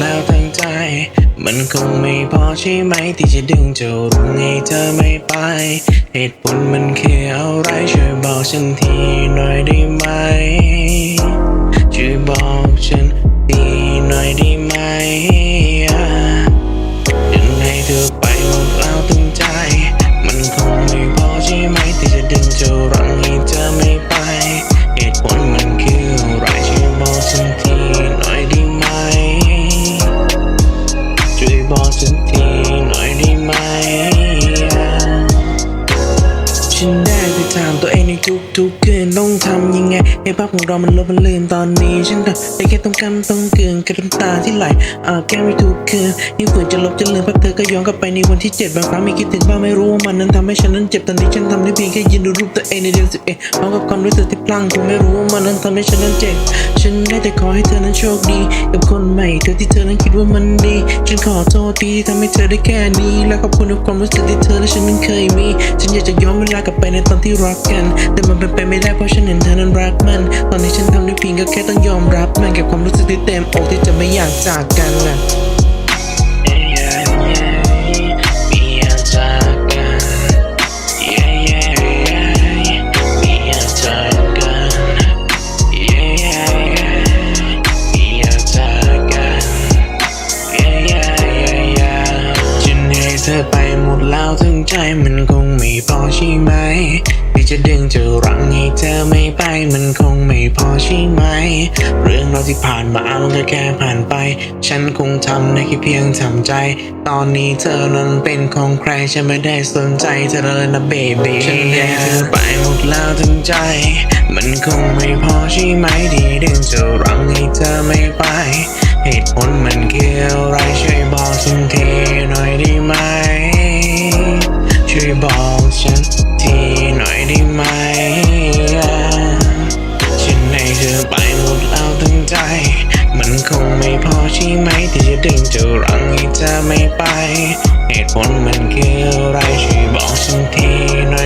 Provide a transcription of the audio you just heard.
แล้วทั้งใจ มันคงไม่พอใช่ไหมที่จะดึงเจ้ารุงให้เธอไม่ไป เหตุผลมันคืออะไรช่วยบอกฉันทีหน่อยได้ไหม ช่วยบอกฉันทีหน่อยได้ไหมยังให้เธอไปหมดแล้วตั้งใจ มันคงไม่พอใช่ไหมที่จะดึงเจ้ารัง ทุกคืนต้องทำยังไงให้ภาพของเรามันลบมันลืมตอนนี้ฉันทำได้แค่ต้องกำต้องเกลืนกับน้ำตาที่ไหลอาบแก้มไม่ทุกคืนยิ่งฝืนจะลบจะลืมภาพเธอก็ย้อนกลับไปในวันที่เจ็ดบางครั้งไม่คิดถึงบ้างไม่รู้ว่ามันนั้นทำให้ฉันนั้นเจ็บตอนนี้ฉันทำได้เพียงแค่ยืนดูรูปตัวเองในเดือนสิบเอ็ดพร้อมกับความรู้สึกที่พลังคงไม่รู้ว่ามันนั้นทำให้ฉันนั้นเจ็บฉันได้แต่ขอให้เธอนั้นโชคดี กับคนใหม่เธอที่เธอนั้นคิดว่ามันดีฉันขอโทษที่ทำให้เธอได้แค่นี้ และขอบคุณในความรู้สึกที่เธอและฉันนั้นเคยมี ฉันอยากจะย้อนเวลากลับไปในตอนที่รักกันแต่มันเป็นไปไม่ได้เพราะฉันเห็นเธอนั้นรักมัน ตอนนี้ฉันทำได้เพียงก็แค่ต้องยอมรับ มันเก็บความรู้สึกที่เต็มอกที่จะไม่อยากจากกันนะ เธอไปหมดแล้วทั้งใจมันคงไม่พอใช่ไหมที่จะดึงจะรั้งให้เธอไม่ไปมันคงไม่พอใช่ไหม เรื่องราวที่ผ่านมามันก็แค่ผ่านไป ฉันคงทำได้แค่เพียงทำใจ ตอนนี้เธอนั้นเป็นของใครฉันไม่ได้สนใจเธอเลยนะเบบีฉันให้เธอไปหมดแล้วทั้งใจ มันคงไม่พอใช่ไหมที่ดึงจะรั้งให้เธอไม่ไป วยบอกฉันทีหน่อยได้ไหม ฉันให้เธอไปหมดแล้วทั้งใจ มันคงไม่พอใช่ไหมที่จะดึงจะรั้งให้เธอไม่ไป เหตุผลมันคืออะไรช่วยบอกฉันทีหน่อย